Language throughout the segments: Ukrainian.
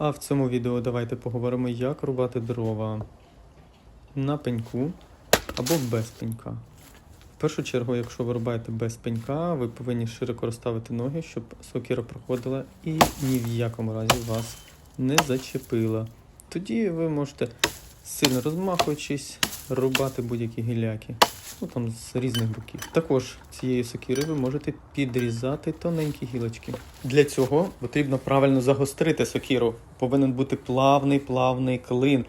А в цьому відео давайте поговоримо, як рубати дрова на пеньку або без пенька. В першу чергу, якщо ви рубаєте без пенька, ви повинні широко розставити ноги, щоб сокира проходила і ні в якому разі вас не зачепила. Тоді ви можете сильно розмахуючись, рубати будь-які гіляки. Ну там з різних боків. Також цією сокирою ви можете підрізати тоненькі гілочки. Для цього потрібно правильно загострити сокиру. Повинен бути плавний, плавний клин.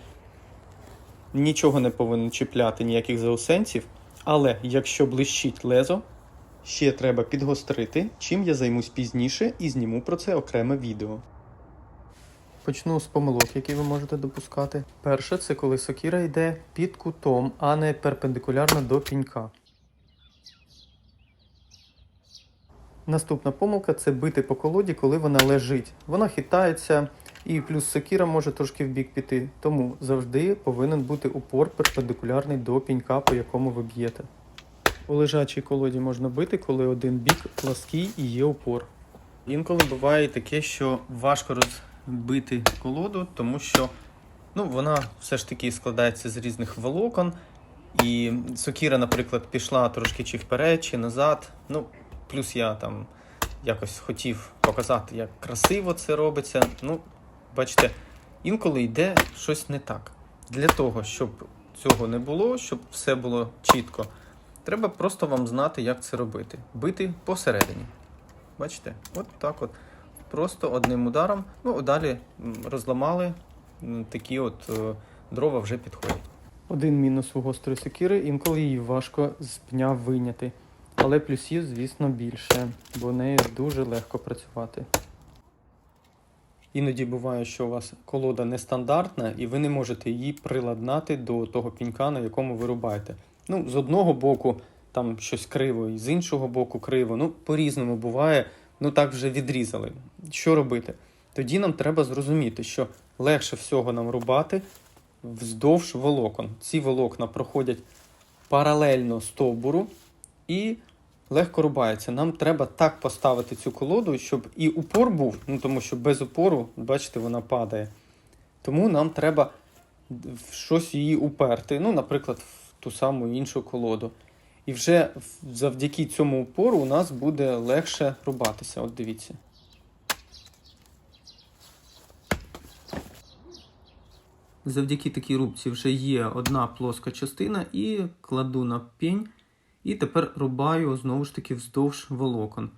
Нічого не повинен чіпляти, ніяких заусенців. Але якщо блищить лезо, ще треба підгострити, чим я займусь пізніше і зніму про це окреме відео. Почну з помилок, які ви можете допускати. Перше, це коли сокира йде під кутом, а не перпендикулярно до пінька. Наступна помилка це бити по колоді, коли вона лежить. Вона хитається, і плюс сокира може трошки в бік піти. Тому завжди повинен бути упор перпендикулярний до пінька, по якому ви б'єте. У лежачій колоді можна бити, коли один бік плаский і є опор. Інколи буває таке, що важко розбити колоду, тому що ну, вона все ж таки складається з різних волокон. І сокіра, наприклад, пішла трошки чи вперед, чи назад. Ну, плюс я там якось хотів показати, як красиво це робиться. Ну, бачите, інколи йде щось не так. Для того, щоб цього не було, щоб все було чітко, треба просто вам знати, як це робити. Бити посередині. Бачите? От так от. Просто одним ударом. Ну, далі розламали, такі от е, дрова вже підходять. Один мінус у гострої сокири, інколи її важко з пня вийняти. Але плюсів, звісно, більше, бо нею дуже легко працювати. Іноді буває, що у вас колода нестандартна, і ви не можете її приладнати до того пінька, на якому ви рубаєте. Ну, з одного боку там щось криво, і з іншого боку криво. Ну, по-різному буває, ну так вже відрізали. Що робити? Тоді нам треба зрозуміти, що легше всього нам рубати вздовж волокон. Ці волокна проходять паралельно стовбуру і легко рубаються. Нам треба так поставити цю колоду, щоб і упор був, ну тому що без упору, бачите, вона падає. Тому нам треба щось її уперти, ну, наприклад, в ту саму іншу колоду. І вже завдяки цьому упору у нас буде легше рубатися. От дивіться. Завдяки такій рубці вже є одна плоска частина і кладу на пінь. І тепер рубаю знову ж таки вздовж волокон.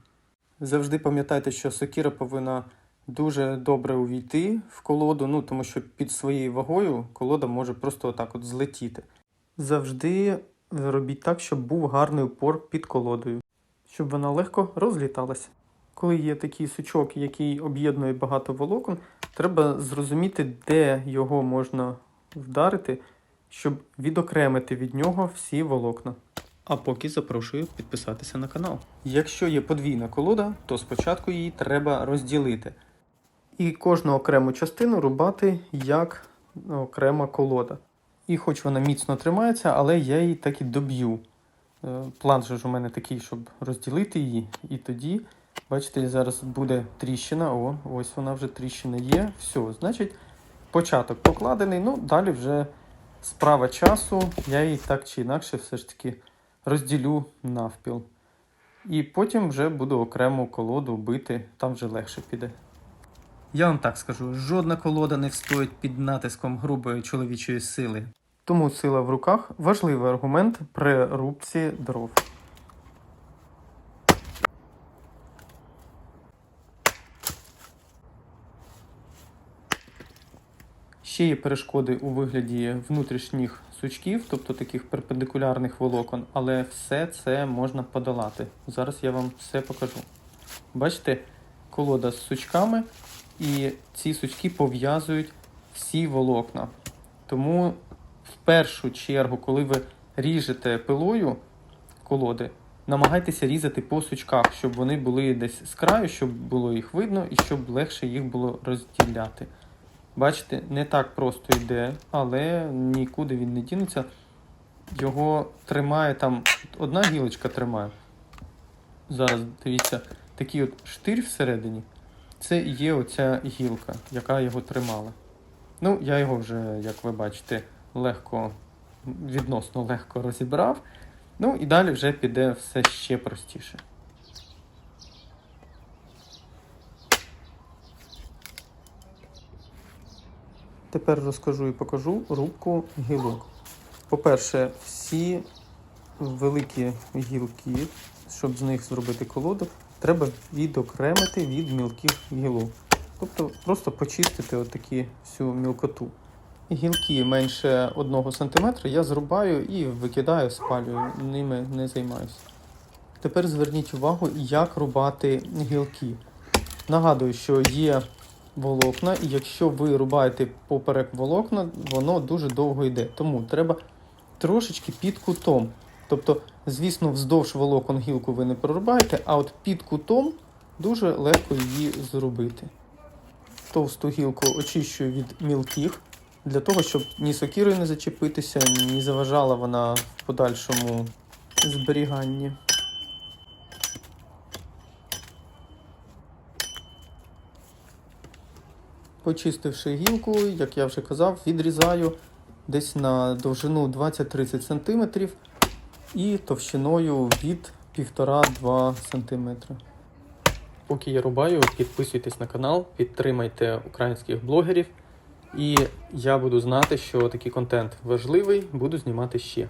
Завжди пам'ятайте, що сокира повинна дуже добре увійти в колоду, ну тому що під своєю вагою колода може просто отак от злетіти. Завжди робіть так, щоб був гарний упор під колодою, щоб вона легко розліталася. Коли є такий сучок, який об'єднує багато волокон, треба зрозуміти, де його можна вдарити, щоб відокремити від нього всі волокна. А поки запрошую підписатися на канал. Якщо є подвійна колода, то спочатку її треба розділити. І кожну окрему частину рубати як окрема колода. І хоч вона міцно тримається, але я її так і доб'ю. Е, План же ж у мене такий, щоб розділити її, і тоді, бачите, зараз буде тріщина. О, ось вона вже тріщина є. Все, значить, початок покладений. Ну, далі вже справа часу. Я її так чи інакше все ж таки розділю навпіл. І потім вже буду окрему колоду бити, там вже легше піде. Я вам так скажу: жодна колода не встоїть під натиском грубої чоловічої сили. Тому сила в руках важливий аргумент при рубці дров. Ще є перешкоди у вигляді внутрішніх сучків, тобто таких перпендикулярних волокон, але все це можна подолати. Зараз я вам все покажу. Бачите, колода з сучками, і ці сучки пов'язують всі волокна. Тому в першу чергу, коли ви ріжете пилою колоди, намагайтеся різати по сучках, щоб вони були десь з краю, щоб було їх видно і щоб легше їх було розділяти. Бачите, не так просто йде, але нікуди він не дінеться. Його тримає там, одна гілочка тримає. Зараз дивіться, такий от штир всередині. Це є оця гілка, яка його тримала. Ну, я його вже, як ви бачите, легко, відносно легко розібрав. Ну і далі вже піде все ще простіше. Тепер розкажу і покажу рубку гілок. По-перше, всі великі гілки, щоб з них зробити колоду, треба відокремити від мілких гілок. Тобто просто почистити отакі всю мілкоту. Гілки менше 1 см я зрубаю і викидаю, спалюю, ними не займаюся. Тепер зверніть увагу, як рубати гілки. Нагадую, що є волокна, і якщо ви рубаєте поперек волокна, воно дуже довго йде. Тому треба трошечки під кутом. Тобто, звісно, вздовж волокон гілку ви не прорубаєте, а от під кутом дуже легко її зробити. Товсту гілку очищую від мілких, для того, щоб ні сокирою не зачепитися, ні заважала вона в подальшому зберіганні. Почистивши гілку, як я вже казав, відрізаю десь на довжину 20-30 см і товщиною від 1,5-2 см. Поки я рубаю, підписуйтесь на канал, підтримайте українських блогерів, і я буду знати, що такий контент важливий, буду знімати ще.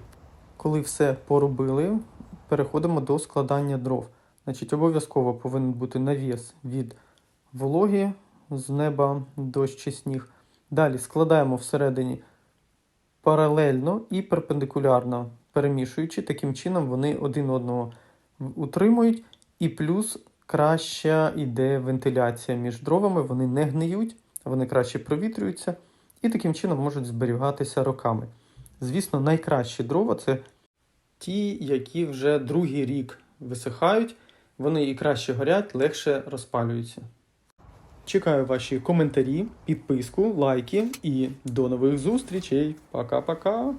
Коли все поробили, переходимо до складання дров. Значить, обов'язково повинен бути навіс від вологи з неба дощ чи сніг. Далі складаємо всередині паралельно і перпендикулярно перемішуючи. Таким чином вони один одного утримують, і плюс краща йде вентиляція між дровами, вони не гниють, вони краще провітрюються і таким чином можуть зберігатися роками. Звісно, найкращі дрова це ті, які вже другий рік висихають, вони і краще горять, легше розпалюються. Чекаю ваші коментарі, підписку, лайки і до нових зустрічей. Пока-пока!